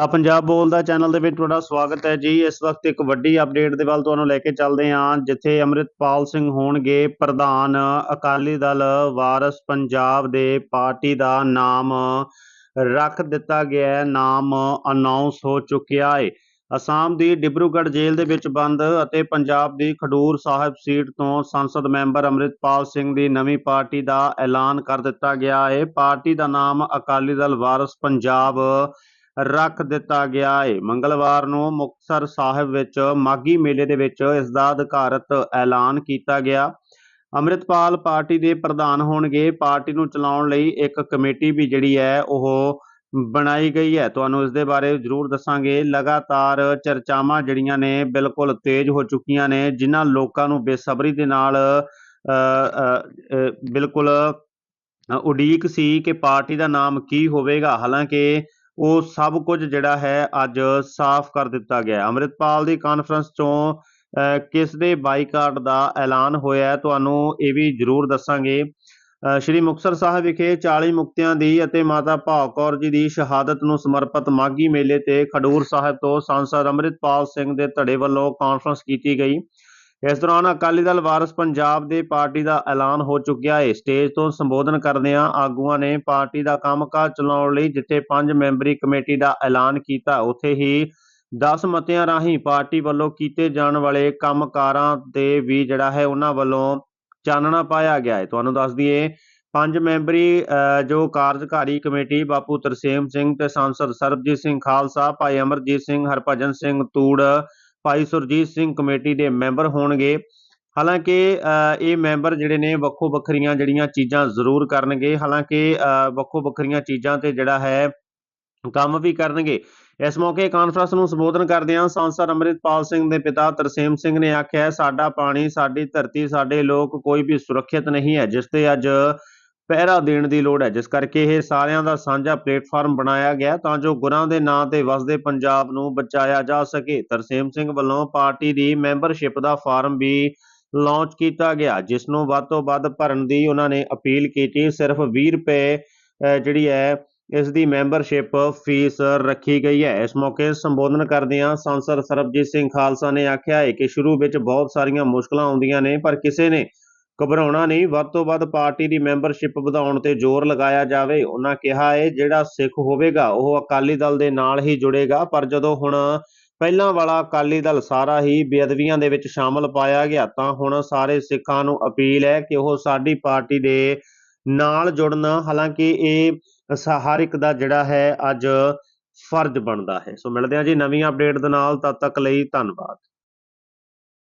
ਆ ਪੰਜਾਬ ਬੋਲਦਾ ਚੈਨਲ ਦੇ ਵਿੱਚ ਤੁਹਾਡਾ ਸਵਾਗਤ ਹੈ ਜੀ। ਇਸ ਵਕਤ ਇੱਕ ਵੱਡੀ ਅਪਡੇਟ ਦੇ ਵੱਲ ਤੁਹਾਨੂੰ ਲੈ ਕੇ ਚੱਲਦੇ ਹਾਂ, ਜਿੱਥੇ ਅੰਮ੍ਰਿਤਪਾਲ ਸਿੰਘ ਹੋਣਗੇ ਪ੍ਰਧਾਨ। ਅਕਾਲੀ ਦਲ ਵਾਰਸ ਪੰਜਾਬ ਦੇ ਪਾਰਟੀ ਦਾ ਨਾਮ ਰੱਖ ਦਿੱਤਾ ਗਿਆ ਹੈ, ਨਾਮ ਅਨਾਉਂਸ ਹੋ ਚੁੱਕਿਆ ਹੈ। ਅਸਾਮ ਦੀ ਡਿਬਰੂਗੜ੍ਹ ਜੇਲ੍ਹ ਦੇ ਵਿੱਚ ਬੰਦ ਅਤੇ ਪੰਜਾਬ ਦੀ ਖਡੂਰ ਸਾਹਿਬ ਸੀਟ ਤੋਂ ਸੰਸਦ ਮੈਂਬਰ ਅੰਮ੍ਰਿਤਪਾਲ ਸਿੰਘ ਦੀ ਨਵੀਂ ਪਾਰਟੀ ਦਾ ਐਲਾਨ ਕਰ ਦਿੱਤਾ ਗਿਆ ਹੈ। ਪਾਰਟੀ ਦਾ ਨਾਮ ਅਕਾਲੀ ਦਲ ਵਾਰਸ ਪੰਜਾਬ ਰੱਖ ਦਿੱਤਾ ਗਿਆ ਹੈ ਮੰਗਲਵਾਰ ਨੂੰ ਮੁਕਤਸਰ ਸਾਹਿਬ ਵਿੱਚ ਮਾਗੀ ਮੇਲੇ ਦੇ ਵਿੱਚ ਇਸ ਦਾ ਅਧਿਕਾਰਤ ਐਲਾਨ ਕੀਤਾ ਗਿਆ। ਅੰਮ੍ਰਿਤਪਾਲ ਪਾਰਟੀ ਦੇ ਪ੍ਰਧਾਨ ਹੋਣਗੇ। ਪਾਰਟੀ ਨੂੰ ਚਲਾਉਣ ਲਈ ਇੱਕ ਕਮੇਟੀ ਵੀ ਜਿਹੜੀ ਹੈ, ਉਹ ਬਣਾਈ ਗਈ ਹੈ। ਤੁਹਾਨੂੰ ਇਸ ਦੇ ਬਾਰੇ ਜ਼ਰੂਰ ਦੱਸਾਂਗੇ। ਲਗਾਤਾਰ ਚਰਚਾਵਾਂ ਜਿਹੜੀਆਂ ਨੇ, ਬਿਲਕੁਲ ਤੇਜ਼ ਹੋ ਚੁੱਕੀਆਂ ਨੇ, ਜਿਨ੍ਹਾਂ ਲੋਕਾਂ ਨੂੰ ਬੇਸਬਰੀ ਦੇ ਨਾਲ ਬਿਲਕੁਲ ਉਡੀਕ ਸੀ ਕਿ ਪਾਰਟੀ ਦਾ ਨਾਮ ਕੀ ਹੋਵੇਗਾ। ਹਾਲਾਂਕਿ ਉਹ ਸਭ ਕੁਝ ਜਿਹੜਾ ਹੈ ਅੱਜ ਸਾਫ਼ ਕਰ ਦਿੱਤਾ ਗਿਆ ਹੈ। ਅੰਮ੍ਰਿਤਪਾਲ ਦੀ ਕਾਨਫਰੰਸ 'ਚੋਂ ਕਿਸ ਦੇ ਬਾਈਕਾਟ ਦਾ ਐਲਾਨ ਹੋਇਆ ਹੈ, ਤੁਹਾਨੂੰ ਇਹ ਵੀ ਜ਼ਰੂਰ ਦੱਸਾਂਗੇ ਸ਼੍ਰੀ ਮੁਕਤਸਰ ਸਾਹਿਬ ਵਿਖੇ 40 ਮੁਕਤਿਆਂ ਦੀ ਅਤੇ ਮਾਤਾ ਭਾਵ ਕੌਰ ਜੀ ਦੀ ਸ਼ਹਾਦਤ ਨੂੰ ਸਮਰਪਿਤ ਮਾਗੀ ਮੇਲੇ ਤੇ ਖਡੂਰ ਸਾਹਿਬ ਤੋਂ ਸੰਸਦ ਅੰਮ੍ਰਿਤਪਾਲ ਸਿੰਘ ਦੇ ਧੜੇ ਵੱਲੋਂ ਕਾਨਫਰੰਸ ਕੀਤੀ ਗਈ ਇਸ ਦੌਰਾਨ ਅਕਾਲੀ ਦਲ ਵਾਰਸ ਪੰਜਾਬ ਦੇ ਪਾਰਟੀ ਦਾ ਐਲਾਨ ਹੋ ਚੁੱਕਿਆ ਹੈ। ਸਟੇਜ ਤੋਂ ਸੰਬੋਧਨ ਕਰਦਿਆਂ ਆਗੂਆਂ ਨੇ ਪਾਰਟੀ ਦਾ ਕੰਮਕਾਜ ਚਲਾਉਣ ਲਈ ਜਿੱਥੇ ਪੰਜ ਮੈਂਬਰੀ ਕਮੇਟੀ ਦਾ ਐਲਾਨ ਕੀਤਾ ਉੱਥੇ ਹੀ 10 ਮਤਿਆਂ ਰਾਹੀਂ ਪਾਰਟੀ ਵੱਲੋਂ ਕੀਤੇ ਜਾਣ ਵਾਲੇ ਕੰਮਕਾਰਾਂ ਤੇ ਵੀ ਜਿਹੜਾ ਹੈ ਉਹਨਾਂ ਵੱਲੋਂ ਚਾਨਣਾ ਪਾਇਆ ਗਿਆ ਹੈ। ਤੁਹਾਨੂੰ ਦੱਸ ਦਈਏ ਪੰਜ ਮੈਂਬਰੀ ਅ, ਜੋ ਕਾਰਜਕਾਰੀ ਕਮੇਟੀ ਬਾਪੂ ਤਰਸੇਮ ਸਿੰਘ ਤੇ ਸੰਸਦ ਸਰਬਜੀਤ ਸਿੰਘ ਖਾਲਸਾ ਭਾਈ ਅਮਰਜੀਤ ਸਿੰਘ ਹਰਭਜਨ ਸਿੰਘ ਤੂੜ ਭਾਈ ਸੁਰਜੀਤ ਸਿੰਘ ਕਮੇਟੀ ਦੇ ਮੈਂਬਰ ਹੋਣਗੇ। ਹਾਲਾਂਕਿ ਅ, ਇਹ ਮੈਂਬਰ ਜਿਹੜੇ ਨੇ ਵੱਖੋ ਵੱਖਰੀਆਂ ਜਿਹੜੀਆਂ ਚੀਜ਼ਾਂ ਜ਼ਰੂਰ ਕਰਨਗੇ। ਹਾਲਾਂਕਿ ਅ, ਵੱਖੋ ਵੱਖਰੀਆਂ ਚੀਜ਼ਾਂ ਤੇ ਜਿਹੜਾ ਹੈ ਕੰਮ ਵੀ ਕਰਨਗੇ। ਇਸ ਮੌਕੇ ਕਾਨਫਰੰਸ ਨੂੰ ਸੰਬੋਧਨ ਕਰਦਿਆਂ ਸੰਸਦ ਅੰਮ੍ਰਿਤਪਾਲ ਸਿੰਘ ਦੇ ਪਿਤਾ ਤਰਸੇਮ ਸਿੰਘ ਨੇ ਆਖਿਆ ਸਾਡਾ ਪਾਣੀ ਸਾਡੀ ਧਰਤੀ ਸਾਡੇ ਲੋਕ ਕੋਈ ਵੀ ਸੁਰੱਖਿਅਤ ਨਹੀਂ ਹੈ ਜਿਸ ਤੇ ਅੱਜ ਪਹਿਰਾ ਦੇਣ ਦੀ ਲੋੜ ਹੈ। ਜਿਸ ਕਰਕੇ ਇਹ ਸਾਰਿਆਂ ਦਾ ਸਾਂਝਾ ਪਲੇਟਫਾਰਮ ਬਣਾਇਆ ਗਿਆ ਤਾਂ ਜੋ ਗੁਰਾਂ ਦੇ ਨਾਂ ਤੇ ਵਸਦੇ ਪੰਜਾਬ ਨੂੰ ਬਚਾਇਆ ਜਾ ਸਕੇ। ਤਰਸੇਮ ਸਿੰਘ ਵੱਲੋਂ ਪਾਰਟੀ ਦੀ ਮੈਂਬਰਸ਼ਿਪ ਦਾ ਫਾਰਮ ਵੀ ਲਾਂਚ ਕੀਤਾ ਗਿਆ। ਜਿਸ ਨੂੰ ਵੱਧ ਤੋਂ ਵੱਧ ਭਰਨ ਦੀ ਉਹਨਾਂ ਨੇ ਅਪੀਲ ਕੀਤੀ। ਸਿਰਫ 20 ਰੁਪਏ ਜਿਹੜੀ ਹੈ, ਇਸ ਦੀ ਮੈਂਬਰਸ਼ਿਪ ਫੀਸ ਰੱਖੀ ਗਈ ਹੈ। ਇਸ ਮੌਕੇ ਸੰਬੋਧਨ ਕਰਦਿਆਂ ਸੰਸਦ ਸਰਬਜੀਤ ਸਿੰਘ ਖਾਲਸਾ ਨੇ ਆਖਿਆ ਹੈ ਕਿ ਸ਼ੁਰੂ ਵਿੱਚ ਬਹੁਤ ਸਾਰੀਆਂ ਮੁਸ਼ਕਲਾਂ ਆਉਂਦੀਆਂ ਨੇ, ਪਰ ਕਿਸੇ ਨੇ ਘਬਰਾਉਣਾ ਨਹੀਂ, ਵੱਧ ਤੋਂ ਵੱਧ ਪਾਰਟੀ ਦੀ ਮੈਂਬਰਸ਼ਿਪ ਵਧਾਉਣ ਤੇ ਜ਼ੋਰ ਲਗਾਇਆ ਜਾਵੇ। ਉਹਨਾਂ ਕਿਹਾ ਹੈ ਜਿਹੜਾ ਸਿੱਖ ਹੋਵੇਗਾ, ਉਹ ਅਕਾਲੀ ਦਲ ਦੇ ਨਾਲ ਹੀ ਜੁੜੇਗਾ। ਪਰ ਜਦੋਂ ਹੁਣ ਪਹਿਲਾਂ ਵਾਲਾ ਅਕਾਲੀ ਦਲ ਸਾਰਾ ਹੀ ਬੇਅਦਬੀਆਂ ਦੇ ਵਿੱਚ ਸ਼ਾਮਲ ਪਾਇਆ ਗਿਆ, ਤਾਂ ਹੁਣ ਸਾਰੇ ਸਿੱਖਾਂ ਨੂੰ ਅਪੀਲ ਹੈ ਕਿ ਉਹ ਸਾਡੀ ਪਾਰਟੀ ਦੇ ਨਾਲ ਜੁੜਨ। ਹਾਲਾਂਕਿ ਇਹ ਸ- ਦਾ ਜਿਹੜਾ ਹੈ, ਅੱਜ ਫਰਜ਼ ਬਣਦਾ ਹੈ। ਸੋ ਮਿਲਦੇ ਹਾਂ ਜੀ ਨਵੀਂ ਅਪਡੇਟ ਦੇ ਨਾਲ, ਤਦ ਤੱਕ ਲਈ ਧੰਨਵਾਦ।